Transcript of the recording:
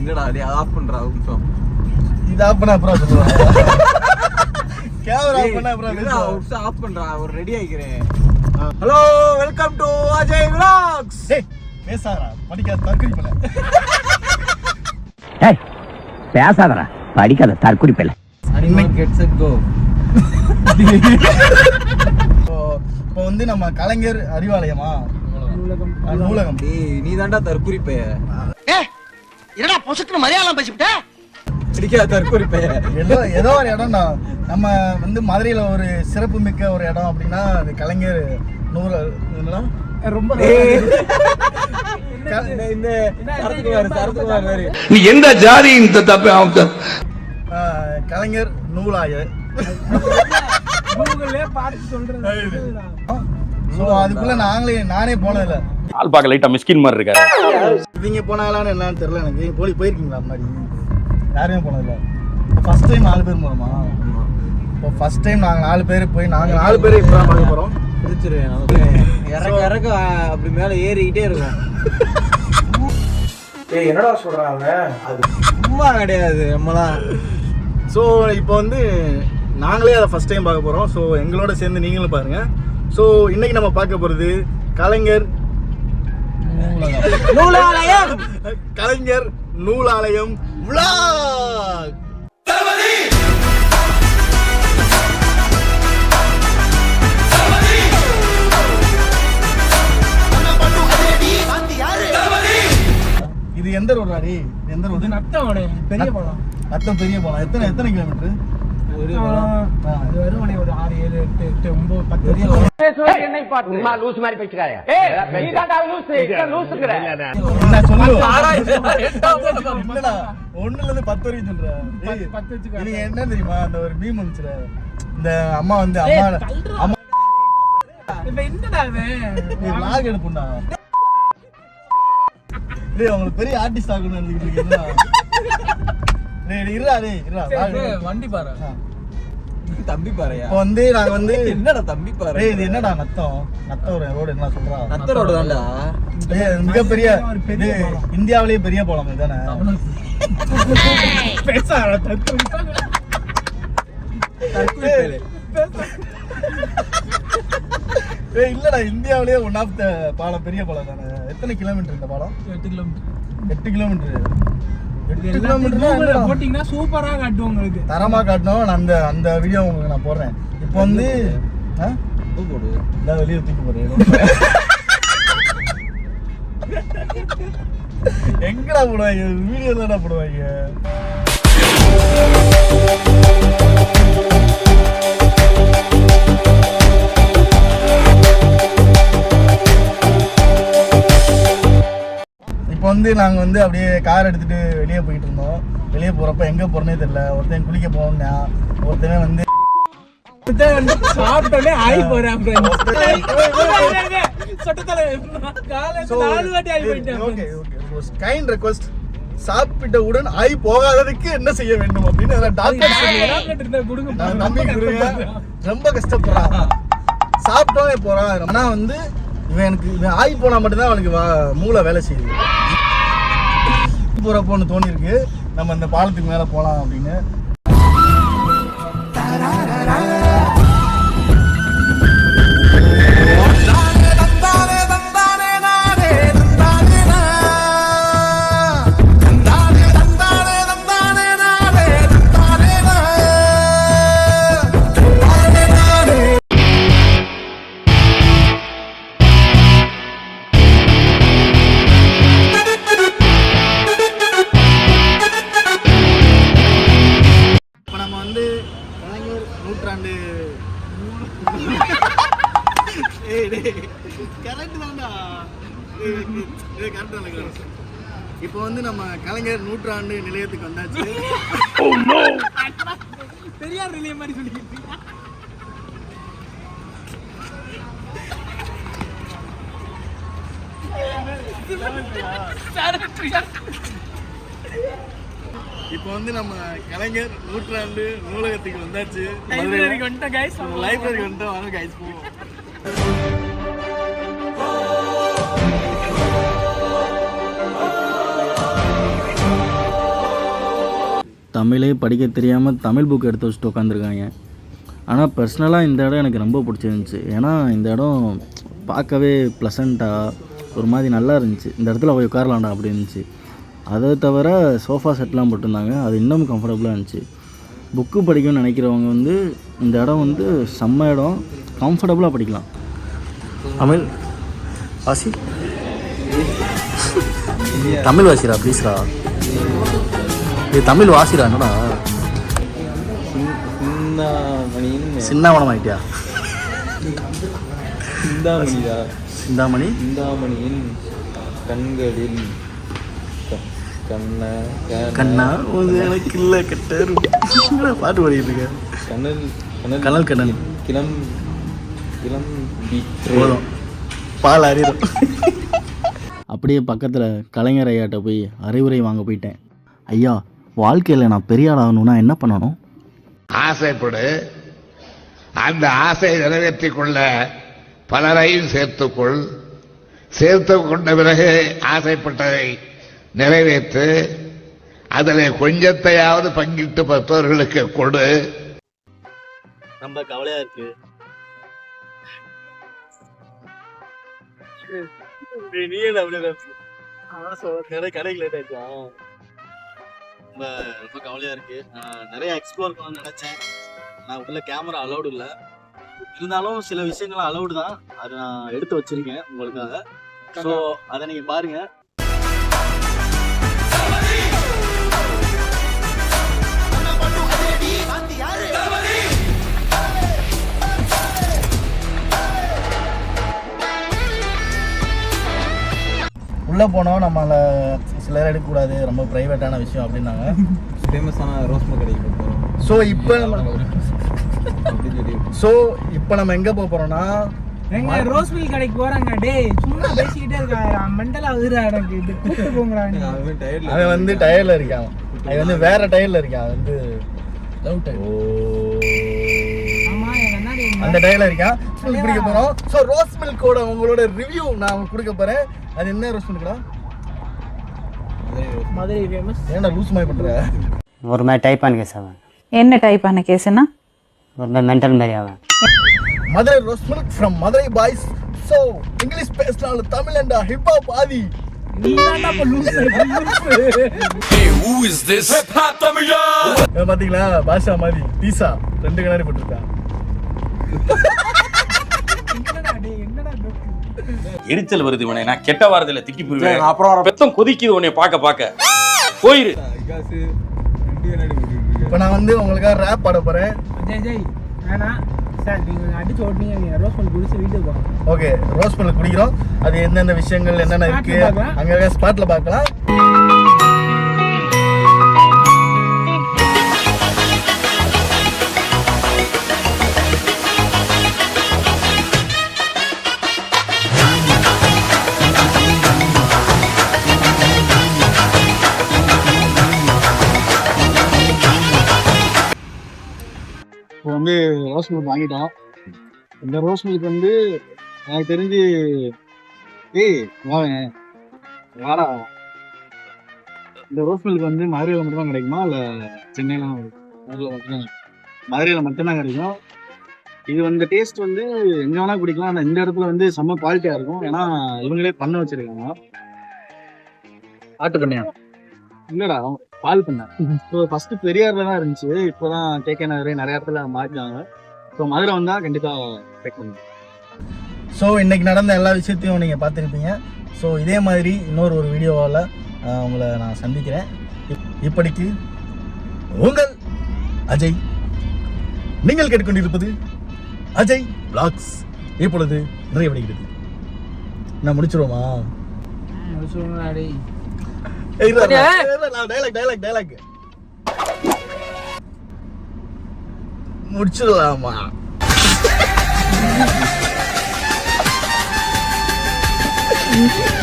இல்லடா டேய் ஆஃப் பண்றா ஒரு நிமிஷம் இது ஆஃப் பண்ண அப்புறம் சொல்லுவாங்க கேமரா ஆஃப் பண்ண அப்புறம் ஆஃப் பண்றா? ஒரு ready ஆகிக்கிறேன் hello welcome to Ajay vlogs. டேய் பேசாதடா. படிக்காத தற்கொலை பண்ண ஏய் பேசாதடா. படிக்காத தற்குறி பிள்ளை அனிமல் கெட்ஸ் இட் கோ இப்போ இப்போ வந்து நம்ம கலைஞர் அறிவாலயமா? நூலகம். டேய் நீ தான்டா தற்குறிப்பே என்னடா பொசுக்குன்னு மலையாளம் பேசிவிட்ட? பிடிக்காத தற்குறிப்பே. ஏதோ ஏதோ ஒரு இடம் தான் நம்ம வந்து மதுரையில ஒரு சிறப்பு மிக்க ஒரு இடம் அப்படின்னா அது கலைஞர் நூறு என்னடா? ரொம்ப நீ எந்த ஜாதி இந்த தப்பு கலைஞர் நூலாய. அதுக்குள்ள நாங்களே நானே போனதில்ல. ஆள் பார்க்க லைட்டா மிஸ்கின் மாதிரி இருக்காரு. இவங்க போனாங்களான்னு என்னன்னு தெரியல எனக்கு. போய் போயிருக்கீங்களா முன்னாடி? யாருமே போனதில்ல. ஃபர்ஸ்ட் டைம் நாலு பேர் போகிறோமா இப்போ ஃபர்ஸ்ட் டைம் நாங்கள் நாலு பேர் போய் நாங்கள் நாலு பேர் இப்போ தான் பார்க்க போகிறோம் இறக்க இறக்க அப்படி மேல ஏறிக்கிட்டே இருக்கும். ஏய் என்னடா சொல்கிறாங்க அது சும்மா கிடையாது நம்மலாம் ஸோ இப்போ வந்து நாங்களே அதை ஃபர்ஸ்ட் டைம் பார்க்க போகிறோம் ஸோ எங்களோட சேர்ந்து நீங்களும் பாருங்கள் ஸோ இன்னைக்கு நம்ம பார்க்க போகிறது கலைஞர் நூலாலயம். கலைஞர் நூலாலயம் vlog இது எந்த ரோடு அடி எந்த ரோடு? நத்தவனே பெரிய படம் அத்தம் பெரிய போலாம். எத்தனை எத்தனை கிலோமீட்டர் ஒரு ஒரு ஆறு ஏழு எட்டு எட்டு ஒன்பது பத்து என்னை பார்த்து. லூஸ் மாதிரி ஒண்ணுல இருந்து பத்து வரைக்கும் சொல்றேன் ஏய், பத்து வச்சுக்கோ. இது என்ன தெரியுமா? அந்த ஒரு மீம் வந்துச்சுல இந்த அம்மா வந்து அம்மா அம்மா இப்ப என்னடா இவன் லாக் எடுப்புண்டா டேய் உங்களுக்கு பெரிய ஆர்டிஸ்ட் ஆகணும்னு நினைச்சிட்டு இருக்கீங்களா டேய் இருடா டேய் இருடா. வண்டி பாரு. தம்பி பாறையா? இப்போ வந்து நாங்க வந்து என்னடா தம்பி பாறை? டேய் இது என்னடா நத்தம்? நத்தம் ஒரு ரோடு என்ன சொல்றா? நத்த ரோடு தான்டா. மிகப்பெரிய பெரிய. இந்தியாவிலேயே பெரிய பாலம் இதுதானே? பேசாத ஏய். இல்லடா இந்தியாவிலேயே ஒன் ஆஃப் த பாலம் பெரிய பாலம் தானே? எத்தனை கிலோமீட்டர் இந்த பாலம் எட்டு கிலோமீட்டர் எட்டு கிலோமீட்டர் போட்டீங்கன்னா சூப்பரா காட்டும் உங்களுக்கு. தரமா காட்டணும் நான் அந்த அந்த வீடியோ உங்களுக்கு நான் போடுறேன். இப்போ வந்து ஆ? பூ போடு. இந்தா வெளியே தூக்கி போடுறேன் எங்கடா போடுவாங்க வீடியோ தானே போடுவாங்க வந்து நாங்கள் வந்து அப்படியே கார் எடுத்துட்டு வெளியே போயிட்டு இருந்தோம். வெளியே போகிறப்ப எங்கே போகிறனே தெரியல. ஒருத்தன் குளிக்க போனா ஒருத்தன் வந்து சாப்பிட்டோடனே ஆய் போறேன் கைண்ட் ரெக்வஸ்ட் சாப்பிட்டவுடன் ஆய் போகாததுக்கு என்ன செய்ய வேண்டும் அப்படின்னு டாக்டர் கொடுங்க கொடுங்க. ரொம்ப கஷ்டப்படுறான் சாப்பிட்டோன்னே போறான் ஆனா வந்து இவன் எனக்கு இவன் ஆய் போனா மட்டும்தான் அவனுக்கு மூளை வேலை செய்யுது. போகிறப்போன்னு தோணியிருக்கு. நம்ம இந்த பாலத்துக்கு மேலே போகலாம் அப்படின்னு. கரெக்ட் தான்டா. கரெக்ட் தான் இப்போ வந்து நம்ம கலைஞர் நூற்றாண்டு நிலையத்துக்கு வந்தாச்சு. பெரியார் நிலைய மாதிரி சொல்லிட்டு இப்போ வந்து நம்ம கலைஞர் நூற்றாண்டு நூலகத்துக்கு வந்தாச்சு. லைப்ரரிக்கு வந்துட்டேன் guys. லைப்ரரி வந்துட்டு வாங்க கைஸ் போவோம். தமிழே படிக்க தெரியாமல் தமிழ் புக் எடுத்து வச்சுட்டு உட்காந்துருக்காங்க ஆனால் பர்சனலாக இந்த இடம் எனக்கு ரொம்ப பிடிச்சிருந்துச்சி. ஏன்னா இந்த இடம் பார்க்கவே ப்ளசண்ட்டாக ஒரு மாதிரி நல்லா இருந்துச்சு. இந்த இடத்துல போய் உட்காரலாம்டா அப்படி இருந்துச்சு. அதை தவிர சோஃபா செட்லாம் போட்டிருந்தாங்க. அது இன்னும் கம்ஃபர்டபுளாக இருந்துச்சு. புக்கு படிக்கணும்னு நினைக்கிறவங்க வந்து இந்த இடம் வந்து செம்ம இடம். கம்ஃபர்டபுளாக படிக்கலாம். தமிழ் வாசி. தமிழ் வாசிரா ப்ளீஸ்ரா இது தமிழ் வாசிடா என்னடா? சின்னாமணம் ஆயிட்டியா சிந்தாமணிதா சிந்தாமணி? சிந்தாமணியின் கண்களில். கண்ண க- கண்ணா எனக்கு இல்லை கட்டர் பாட்டு பாடிட்டு இருக்க? கனல் கனல் கனல் கண்ணன் கிளம் கிளம் போதும். பால் அறியும் அப்படியே பக்கத்தில் கலைஞர் ஐயாட்ட போய் அறிவுரை வாங்க போயிட்டேன். ஐயா வாழ்க்கையில் நான் பெரிய ஆள் ஆகணும்னா என்ன பண்ணணும்? ஆசைப்படு. அந்த ஆசையை நிறைவேற்றிக் கொள்ள பலரையும் சேர்த்துக்கொள். சேர்த்து கொண்ட பிறகு ஆசைப்பட்டதை நிறைவேற்று. அதில் கொஞ்சத்தையாவது பங்கிட்டு மற்றவர்களுக்கு கொடு. ரொம்ப கவலையா இருக்கு. நீ என்ன அப்படியே கடைக்கு லேட் ஆயிடுச்சா? ரொம்ப ரொம்ப கவலையா இருக்கு. நான் நிறைய எக்ஸ்ப்ளோர் பண்ண நினைச்சேன். நான் உள்ள கேமரா அலௌடு இல்லை. இருந்தாலும் சில விஷயங்கள் அலௌடு தான். அதை நான் எடுத்து வச்சிருக்கேன் உங்களுக்காக. ஸோ அதை நீங்க பாருங்க. உள்ளே போனோம் நம்மளை சிலர் எடுக்கக்கூடாது ரொம்ப ப்ரைவேட்டான விஷயம் அப்படின்னாங்க. ஃபேமஸான ரோஸ்மோ கடைக்கு போகிறோம் ஸோ இப்போ ஸோ இப்போ நம்ம எங்கே போக போகிறோம்னா எங்க ரோஸ் மில் கடைக்கு போறாங்க. டேய் சும்மா பேசிக்கிட்டே இருக்கா. மெண்டலா வருதா எனக்கு. இது கூட்டு போங்கடா. அவன் வந்து டயர்ல இருக்கான். அவன் வந்து வேற டயர்ல இருக்கான். வந்து ஆமா எங்க அண்ணாடி அந்த டயர்ல இருக்கான். மில்க் குடிக்க போறோம். ஸோ ரோஸ் மில்கோட உங்களோட ரிவ்யூ நான் உங்களுக்கு கொடுக்க போறேன். அது என்ன ரோஸ் மில்க்டா மதுரை ஃபேமஸ் ஏன்டா லூஸ் மாதிரி பண்ற? ஒரு மாதிரி டைப் ஆன கேஸ் அவன். என்ன டைப் ஆன கேஸுன்னா ஒரு மாதிரி மென்டல் மாதிரி அவன். Madurai rose milk from Madurai boys so English பேசினாலும் தமிழ் அண்டா ஆதி. இப்ப லூசு இவன் பாத்தீங்களா? பாஷா மாதிரி பீஸா ரெண்டு கண்ணாடி போட்டிருக்கான் என்னடா டேய் என்னடா நோக்கு? எரிச்சல் வருது உனே நான் கெட்ட வாரத்துல திக்கி போயிருவேன் அப்புறம் பெத்தம் கொதிக்குது உன்னை பார்க்க பார்க்க. போயிரு. இப்போ நான் வந்து உங்களுக்காக ரேப் பாட போறேன். ஜெய் ஜெய். வேணாம் சார் நீங்க அடிச்சு ஓட்டுனீங்க. நீங்க ரோஸ் மில் குடிச்சு வீட்டுக்கு போகணும் ஓகே ரோஸ் மில்க் குடிக்கிறோம். அது எந்தெந்த விஷயங்கள் என்னென்ன Spotல இருக்கு பார்க்கலாம். அங்க ஸ்பாட்ல பார்க்கலாம். ரோஸ் மில்க் வாங்கிட்டோம். இந்த ரோஸ் மில்க் வந்து எனக்கு தெரிஞ்சு ஏய் வாடா. இந்த ரோஸ் மில்க் வந்து மதுரையில் மட்டும்தான் கிடைக்குமா? இல்லை சென்னையிலாம் மதுரையில் மட்டும்தான். மதுரையில் மட்டும்தான் கிடைக்கும். இது வந்து டேஸ்ட் வந்து எங்கே வேணால் குடிக்கலாம். ஆனால் இந்த இடத்துல வந்து செம்ம குவாலிட்டியாக இருக்கும். ஏன்னா இவங்களே பண்ண வச்சிருக்காங்க. ஆட்டு பண்ணையா? இல்லடா பால் பண்ண. ஸோ ஃபர்ஸ்ட் பெரியார்ல தான் இருந்துச்சு. இப்போதான் கேகே நகரே நிறைய இடத்துல மாற்றிட்டாங்க ஸோ மதுரை வந்தா கண்டிப்பா செக் பண்ணுங்க. ஸோ இன்னைக்கு நடந்த எல்லா விஷயத்தையும் நீங்கள் பார்த்துருப்பீங்க. ஸோ இதே மாதிரி இன்னொரு ஒரு வீடியோவால் உங்களை நான் சந்திக்கிறேன். இப்- இப்படிக்கு உங்கள் அஜய். நீங்கள் கேட்டுக்கொண்டிருப்பது அஜய் பிளாக்ஸ் இப்பொழுது நிறைவடைகிறது நான் முடிச்சிருவோமா? டேய் டைலாக் டைலாக் டைலாக் முடிச்சிடலாமா